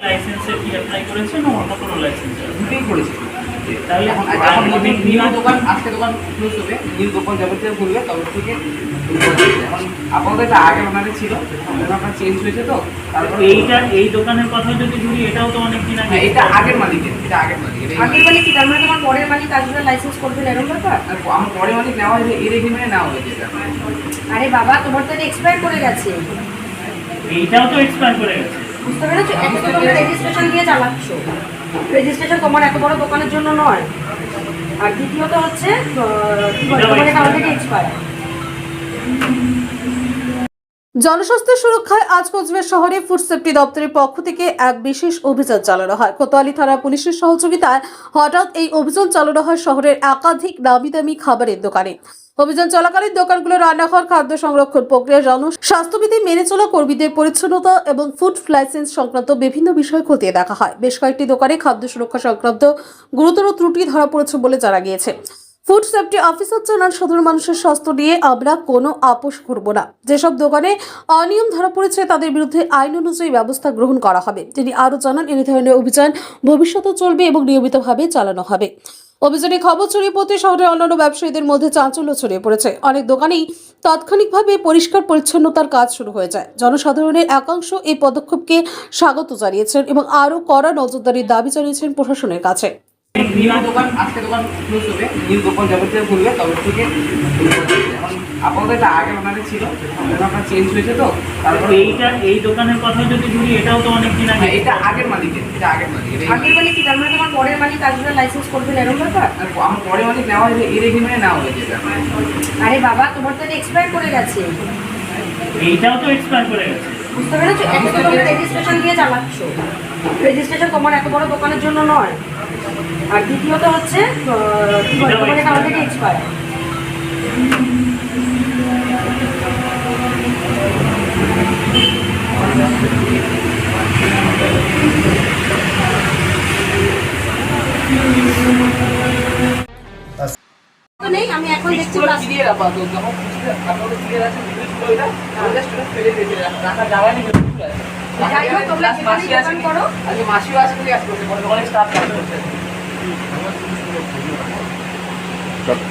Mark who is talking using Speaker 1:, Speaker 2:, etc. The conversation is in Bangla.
Speaker 1: লাইসেন্সে কি অ্যাপ্লাই করেছেন অন্য কোনো লাইসেন্স
Speaker 2: দুটোই করেছি।
Speaker 1: তাহলে
Speaker 2: এখন এখন নিউ দোকান আজকে দোকান ক্লোজ হবে। নিউ দোকান যাবে খুলবে তবে থেকে এখন আপাতত এটা আগের ওনারে ছিল ওনারটা চেঞ্জ হয়েছে তো তারপর
Speaker 1: এইটা এই দোকানের কথা যদি ধরি এটাও তো অনেক দিন আগে।
Speaker 2: হ্যাঁ, এটা আগের মালিকের এটা আগের মালিক
Speaker 3: আগের মানে কি তার মানে তোমার পরের মালিক আসবে লাইসেন্স এরকম ব্যাপার?
Speaker 2: মালিক। আর আমার পরে মালিক নেওয়া হয়েছে এর এগ্রিমেন্টে নেওয়া হয়েছে
Speaker 3: আরে বাবা তোমার তো এটা এক্সপায়ার করে গেছে।
Speaker 1: এইটাও তো এক্সপায়ার করে গেছে।
Speaker 3: বুঝতে পেরেছ? একে তো তোমরা রেজিস্ট্রেশন দিয়ে রেজিস্ট্রেশন তোমার এত বড় দোকানের জন্য নয়। আর দ্বিতীয়ত হচ্ছে তোমার এটা অলরেডি
Speaker 4: জনস্বাস্থ্য সুরক্ষায় আজ কোচবিহার শহরে ফুড সেফটি দপ্তরের পক্ষ থেকে এক বিশেষ অভিযান চালানো হয়। কোতোয়ালি থানা পুলিশের সহযোগিতায় হঠাৎ এই অভিযান চালানো হয় শহরের একাধিক দামি দামি খাবারের দোকানে। অভিযান চলাকালীন দোকানগুলো রান্নাঘর, খাদ্য সংরক্ষণ প্রক্রিয়া জন স্বাস্থ্যবিধি মেনে চলা কর্মীদের পরিচ্ছন্নতা এবং ফুড লাইসেন্স সংক্রান্ত বিভিন্ন বিষয় খতিয়ে দেখা হয়। বেশ কয়েকটি দোকানে খাদ্য সুরক্ষা সংক্রান্ত গুরুতর ত্রুটি ধরা পড়েছে বলে জানা গিয়েছে। ফুড সেফটি অফিসার জানান, সাধারণ মানুষের স্বাস্থ্য নিয়ে আমরা কোনো আপোষ করব না। যেসব দোকানে অনিয়ম ধরা পড়েছে, তাদের বিরুদ্ধে আইন অনুযায়ী ব্যবস্থা গ্রহণ করা হবে। তিনি আরও জানান এই ধরনের অভিযান ভবিষ্যতে চলবে এবং নিয়মিতভাবে চালানো হবে। অভিযানে খবর ছড়িয়ে পড়তে শহরের অন্যান্য ব্যবসায়ীদের মধ্যে চাঞ্চল্য ছড়িয়ে পড়েছে। অনেক দোকানেই তাৎক্ষণিকভাবে পরিষ্কার পরিচ্ছন্নতার কাজ শুরু হয়ে যায়। জনসাধারণের একাংশ এই পদক্ষেপকে স্বাগত জানিয়েছেন এবং আরও কড়া নজরদারির দাবি জানিয়েছেন প্রশাসনের কাছে।
Speaker 2: নিউ দোকান আজকে দোকান ক্লোজ হবে। নিউ দোকান যাবে থেকে খুলবে তবে থেকে এখন আপাতত এটা আগের ওনারে ছিল ওনারটা চেঞ্জ হয়েছে তো তারপর
Speaker 1: এইটা এই দোকানের কথা যদি ধরি এটাও তো অনেক দিন আগে।
Speaker 2: হ্যাঁ, এটা আগের মালিকের এটা আগের এটা মালিক।
Speaker 3: মানে কি? তার মানে তোমার পরের মালিক আসবে লাইসেন্স করবেন এরকম ব্যাপার?
Speaker 2: আর আমার পরে মালিক নেওয়া হয়েছে এর এগ্রিমেন্টে নেওয়া হয়েছে
Speaker 3: আরে বাবা তোমার তো এক্সপায়ার করে গেছে।
Speaker 1: এইটাও তো এক্সপায়ার করে গেছে।
Speaker 3: বুঝতে পেরেছ? একে তো রেজিস্ট্রেশন দিয়ে চালাচ্ছ। রেজিস্ট্রেশন তোমার এত বড় দোকানের জন্য নয়। আর দ্বিতীয়ত হচ্ছে আহ, কি বলে তোমার এটা অলরেডি এক্সপায়ার নেই আমি এখন দেখছি
Speaker 2: পিস্তল
Speaker 3: প্লাস্টিক
Speaker 2: দিয়ে রাখা তো যখন পিস্তল আপনাদের দিয়ে রাখা ভিডিও ছিল এটা আমি জাস্ট ওটা ফেলে দিয়েছি রাখা জায়গা নেই
Speaker 3: যাই হোক, তোমরা
Speaker 2: Plus মাসি
Speaker 3: যেখানেই
Speaker 2: আছে
Speaker 3: দোকান করো।
Speaker 2: আজকে মাসিও আছে বলে কাজ করছে বড় দোকানে স্টাফ কাজ করছে